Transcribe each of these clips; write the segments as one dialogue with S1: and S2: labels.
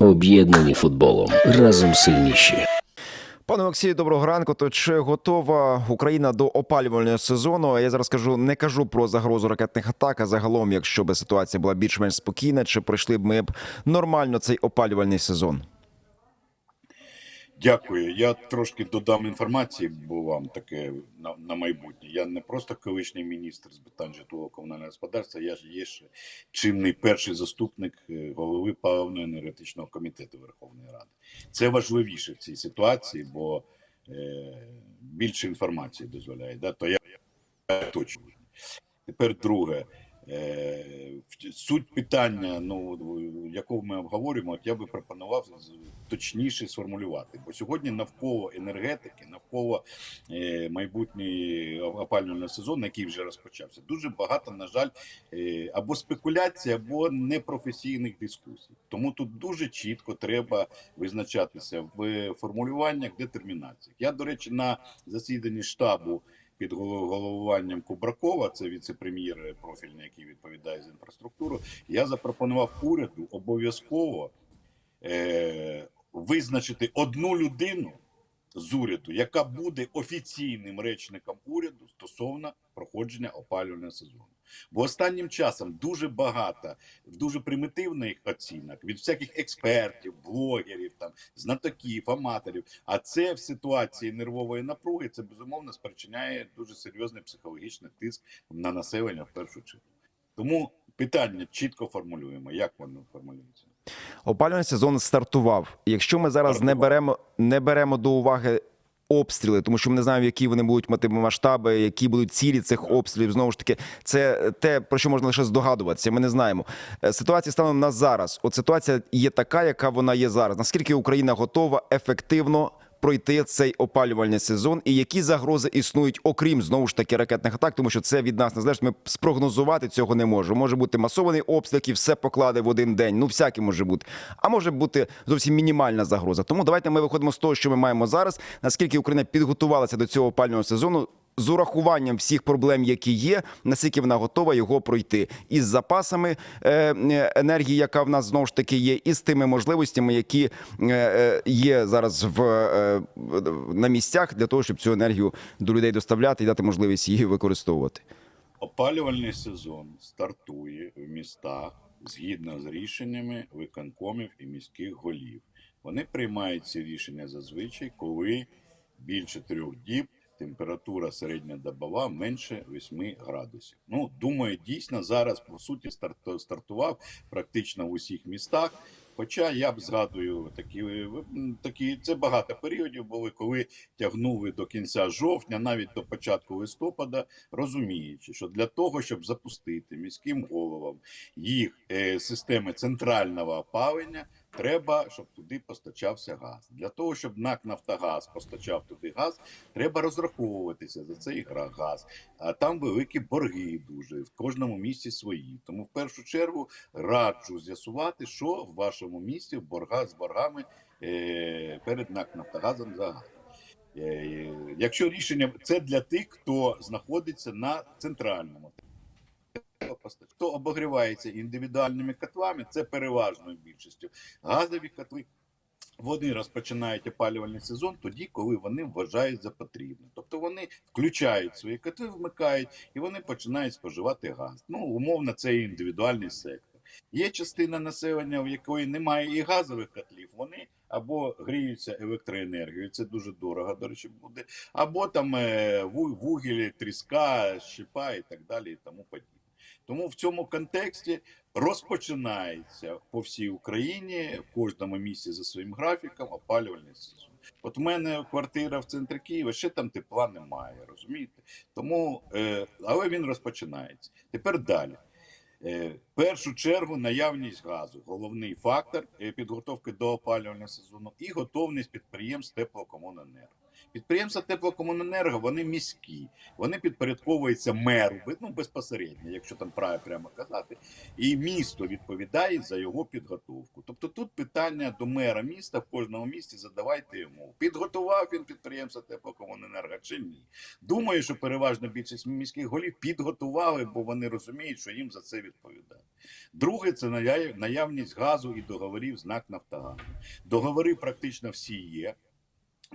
S1: Об'єднані футболом. Разом сильніші.
S2: Пане Олексію, доброго ранку. То чи готова Україна до опалювального сезону? Я зараз кажу, не кажу про загрозу ракетних атак. А загалом, якщо б ситуація була більш-менш спокійна, чи пройшли б ми б нормально цей опалювальний сезон?
S3: Дякую. Я трошки додам інформації, бо вам таке на, на майбутнє. Я не просто колишній міністр з питань житлового комунального господарства, я ж є ще чинний перший заступник е, голови паливно-енергетичного комітету Верховної Ради. Це важливіше в цій ситуації, бо е, більше інформації дозволяє. Да? То я, я точно. Тепер друге. Е, суть питання, ну якого ми обговорюємо, от я би пропонував точніше сформулювати. Бо сьогодні навколо енергетики, навколо е, майбутньої опалювального сезону, який вже розпочався, дуже багато, на жаль, е, або спекуляцій, або непрофесійних дискусій. Тому тут дуже чітко треба визначатися в формулюваннях детермінаціях. Я, до речі, на засіданні штабу під голов- головуванням Кубракова, це віце-прем'єр профільний, який відповідає за інфраструктуру. Я запропонував уряду обов'язково е, визначити одну людину з уряду, яка буде офіційним речником уряду стосовно проходження опалювального сезону. Бо останнім часом дуже багато дуже примітивних оцінок від всяких експертів, блогерів, там знатоків, аматорів. А це в ситуації нервової напруги це безумовно спричиняє дуже серйозний психологічний тиск на населення в першу чергу. Тому питання чітко формулюємо. Як воно формулюється?
S2: Опалювальний сезон стартував. Якщо ми зараз не беремо, не беремо до уваги. Обстріли, тому що ми не знаємо, які вони будуть мати масштаби, які будуть цілі цих обстрілів. Знову ж таки, це те, про що можна лише здогадуватися. Ми не знаємо. Е, Ситуація станом на зараз. От ситуація є така, яка вона є зараз. Наскільки Україна готова ефективно пройти цей опалювальний сезон, і які загрози існують, окрім знову ж таки ракетних атак, тому що це від нас не залежить. Ми спрогнозувати цього не можемо. Може бути масований обстріл, який все покладе в один день. Ну всяке може бути. А може бути зовсім мінімальна загроза. Тому давайте ми виходимо з того, що ми маємо зараз. Наскільки Україна підготувалася до цього опалювального сезону. З урахуванням всіх проблем, які є, наскільки вона готова його пройти, із запасами е, е, енергії, яка в нас знову ж таки є, і з тими можливостями, які е, є зараз в- на місцях для того, щоб цю енергію до людей доставляти і дати можливість її використовувати.
S3: Опалювальний сезон стартує в містах згідно з рішеннями виконкомів і міських голів. Вони приймають ці рішення зазвичай, коли більше трьох діб температура середньодобова менше 8 градусів. Ну, думаю, дійсно зараз по суті старт- стартував практично в усіх містах. Хоча я б згадую такі, такі це багато періодів були, коли тягнули до кінця жовтня, навіть до початку листопада, розуміючи, що для того, щоб запустити міським головам їх е, системи центрального опалення, треба, щоб туди постачався газ. Для того, щоб НАК Нафтогаз постачав туди газ, треба розраховуватися за цей газ. А там великі борги дуже в кожному місті свої. Тому в першу чергу раджу з'ясувати, що в вашому місті в борга з боргами е, перед НАК Нафтогазом за газ. Е, Якщо рішення це для тих, хто знаходиться на центральному хто обогрівається індивідуальними котлами, це переважною більшістю. Газові котли вони розпочинають опалювальний сезон тоді, коли вони вважають за потрібне. Тобто вони включають свої котли, вмикають і вони починають споживати газ. Ну, умовно, це індивідуальний сектор. Є частина населення, в якої немає і газових котлів, вони або гріються електроенергією, це дуже дорого, до речі, буде, або там е, ву- вугіль, тріска, щепа і так далі, і тому подібне. Тому в цьому контексті розпочинається по всій Україні в кожному місці за своїм графіком опалювальний сезон. От в мене квартира в центрі Києва, ще там тепла немає, розумієте? Тому, е, але він розпочинається. Тепер далі. Е, першу чергу наявність газу головний фактор е, підготовки до опалювального сезону і готовність підприємств теплокомуненерго. Підприємства теплокомуненерго вони міські, вони підпорядковуються меру, ну безпосередньо, якщо там правильно прямо казати, і місто відповідає за його підготовку. Тобто тут питання до мера міста в кожному місті задавайте йому. Підготував він підприємство теплокомуненерго чи ні? Думаю, що переважна більшість міських голів підготували, бо вони розуміють, що їм за це відповідає. Друге, це наявність газу і договорів з НАК «Нафтогаз». Договори практично всі є.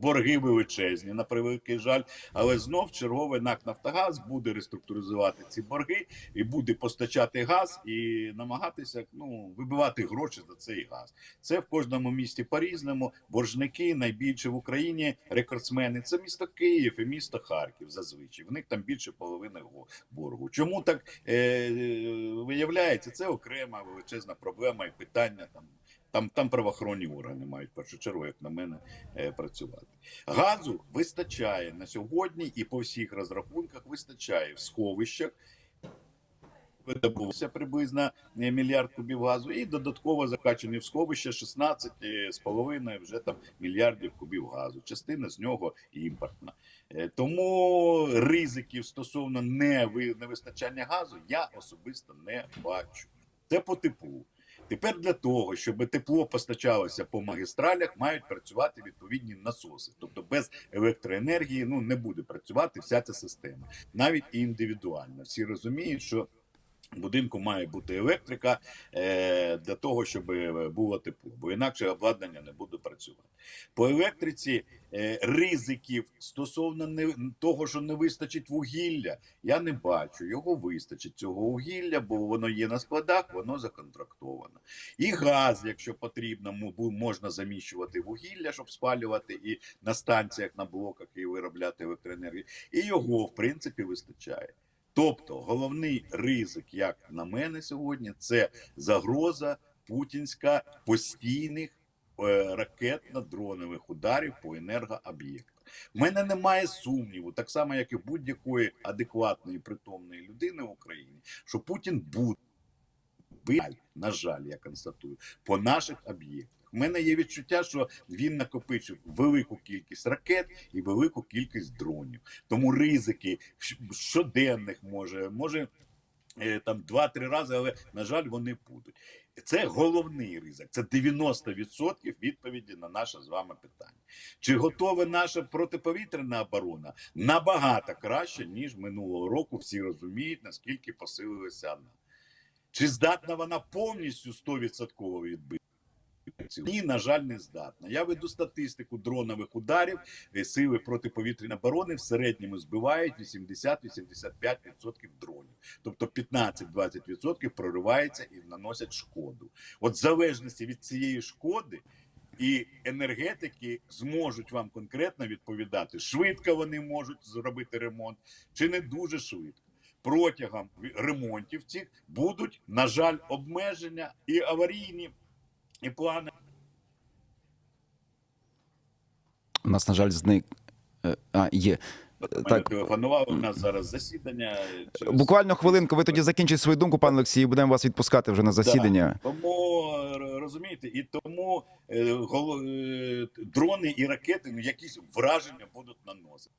S3: Борги величезні, на превеликий жаль, але знов черговий НАК Нафтогаз буде реструктуризувати ці борги і буде постачати газ і намагатися ну вибивати гроші за цей газ. Це в кожному місті по-різному. Боржники найбільше в Україні рекордсмени. Це місто Київ і місто Харків. Зазвичай в них там більше половини боргу. Чому так е, е, виявляється? Це окрема величезна проблема і питання там. Там, там правоохоронні органи мають в першу чергу, як на мене, е, працювати. Газу вистачає на сьогодні і по всіх розрахунках вистачає в сховищах. Видобувався приблизно е, мільярд кубів газу, і додатково закачані в сховище 16,5 вже там мільярдів кубів газу. Частина з нього імпортна. Е, Тому ризиків стосовно неви- невистачання газу я особисто не бачу. Це по теплу. Тепер для того, щоб тепло постачалося по магістралях, мають працювати відповідні насоси. Тобто без електроенергії ну не буде працювати вся ця система, навіть і індивідуально. Всі розуміють, що будинку має бути електрика е, для того, щоб е, було тепло, бо інакше обладнання не буде працювати. По електриці е, ризиків стосовно не, того, що не вистачить вугілля, я не бачу. Його вистачить цього вугілля, бо воно є на складах, воно законтрактовано. І газ, якщо потрібно, можна заміщувати вугілля, щоб спалювати і на станціях, на блоках і виробляти електроенергію. І його, в принципі, вистачає. Тобто, головний ризик, як на мене сьогодні, це загроза путінська постійних е, ракетно-дронових ударів по енергооб'єктах. У мене немає сумніву, так само як і будь-якої адекватної притомної людини в Україні, що Путін буде на жаль, я констатую, по наших об'єктах. У мене є відчуття, що він накопичив велику кількість ракет і велику кількість дронів. Тому ризики щоденних може, може е, там два-три рази, але на жаль, вони будуть. Це головний ризик. Це 90% відповіді на наше з вами питання. Чи готова наша протиповітряна оборона набагато краще ніж минулого року? Всі розуміють наскільки посилилася вона. Чи здатна вона повністю 100% відбити? Ні, на жаль, не здатна. Я веду статистику дронових ударів. е, Сили протиповітряної оборони в середньому збивають 80-85% дронів. Тобто 15-20% проривається і наносять шкоду. От в залежності від цієї шкоди і енергетики зможуть вам конкретно відповідати, швидко вони можуть зробити ремонт, чи не дуже швидко. Протягом ремонтів цих будуть, на жаль, обмеження і аварійні, і плани.
S2: У нас, на жаль, зник. е, А, є.
S3: Мене
S2: Так.
S3: телефонували, у нас зараз засідання. через-
S2: Буквально хвилинку. Ви тоді закінчіть свою думку, пане Олексій, і будемо вас відпускати вже на засідання.
S3: Тому е, розумієте, і тому е, е, дрони і ракети ну, якісь враження будуть наносити.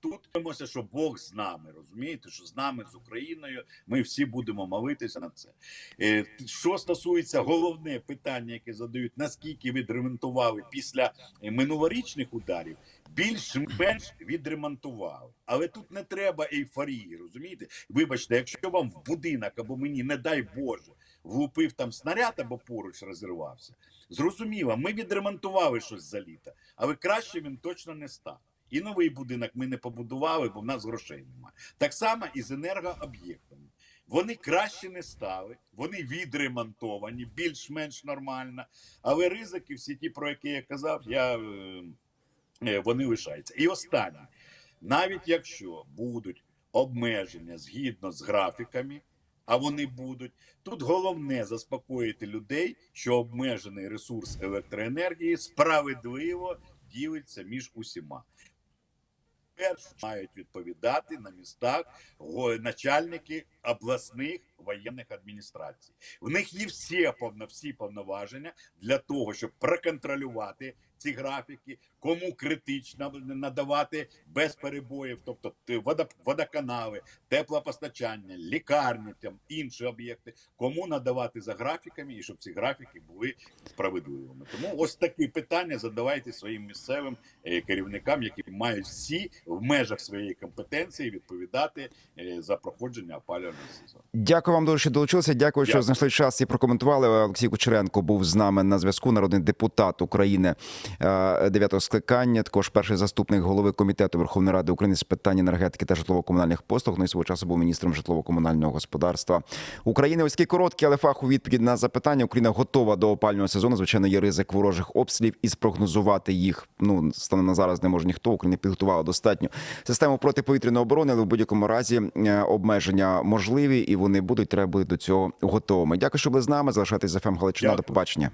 S3: Тут дивимося, що Бог з нами, розумієте, що з нами, з Україною, ми всі будемо молитися на це. Е, Що стосується головне питання, яке задають, наскільки відремонтували після е, минулорічних ударів, більш-менш відремонтували. Але тут не треба ейфорії, розумієте? Вибачте, якщо вам в будинок або мені, не дай Боже, влупив там снаряд або поруч розірвався. Зрозуміло, ми відремонтували щось за літо, але краще він точно не став. І новий будинок ми не побудували, бо в нас грошей немає. Так само і з енергооб'єктами. Вони краще не стали, вони відремонтовані, більш-менш нормально. Але ризики, всі ті, про які я казав, я, е, е, вони лишаються. І останнє, навіть якщо будуть обмеження згідно з графіками, а вони будуть, тут головне заспокоїти людей, що обмежений ресурс електроенергії справедливо ділиться між усіма. Мають відповідати на містах начальники обласних воєнних адміністрацій. В них є всі повно, всі повноваження для того, щоб проконтролювати ці графіки, кому критично надавати без перебоїв, тобто водоканали, теплопостачання, лікарні, там інші об'єкти, кому надавати за графіками, і щоб ці графіки були справедливими. Тому ось такі питання задавайте своїм місцевим е, керівникам, які мають всі в межах своєї компетенції відповідати е, за проходження опалювального.
S2: Дякую вам дуже, що долучилися. Дякую, що
S3: Дякую.
S2: знайшли час і прокоментували. Олексій Кучеренко був з нами на зв'язку. Народний депутат України е, дев'ятого скликання. Також перший заступник голови комітету Верховної Ради України з питань енергетики та житлово-комунальних послуг. Ну і свого часу був міністром житлово-комунального господарства України. Ось такі короткі, але фахові відповіді на запитання. Україна готова до опального сезону. Звичайно, є ризик ворожих обстрілів і спрогнозувати їх. Ну станом на зараз не може ніхто. Україна підготувала достатньо систему протиповітряної оборони, але в будь-якому разі е, обмеження можливі і вони будуть. Треба бути до цього готовими. Дякую, що були з нами. Залишайтесь за ФМ Галичина. До побачення.